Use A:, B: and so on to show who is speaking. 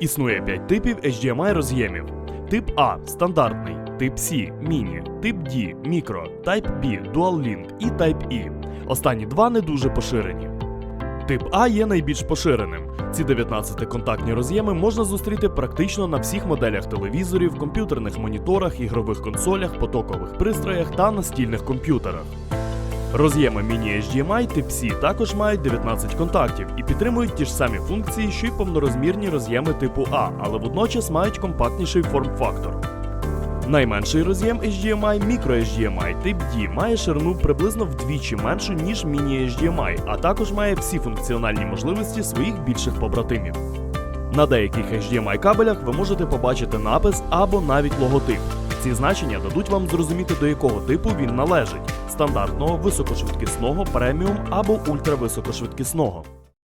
A: Існує 5 типів HDMI роз'ємів. Тип А стандартний, тип C міні, тип D мікро, Type B Dual Link і Type E. Останні два не дуже поширені. Тип А є найбільш поширеним. Ці 19-контактні роз'єми можна зустріти практично на всіх моделях телевізорів, комп'ютерних моніторах, ігрових консолях, потокових пристроях та настільних комп'ютерах. Роз'єми Mini HDMI тип C також мають 19 контактів і підтримують ті ж самі функції, що й повнорозмірні роз'єми типу А, але водночас мають компактніший форм-фактор. Найменший роз'єм HDMI Micro HDMI тип D має ширину приблизно вдвічі меншу, ніж Mini HDMI, а також має всі функціональні можливості своїх більших побратимів. На деяких HDMI кабелях ви можете побачити напис або навіть логотип. Ці значення дадуть вам зрозуміти, до якого типу він належить: стандартного, високошвидкісного, преміум або ультрависокошвидкісного.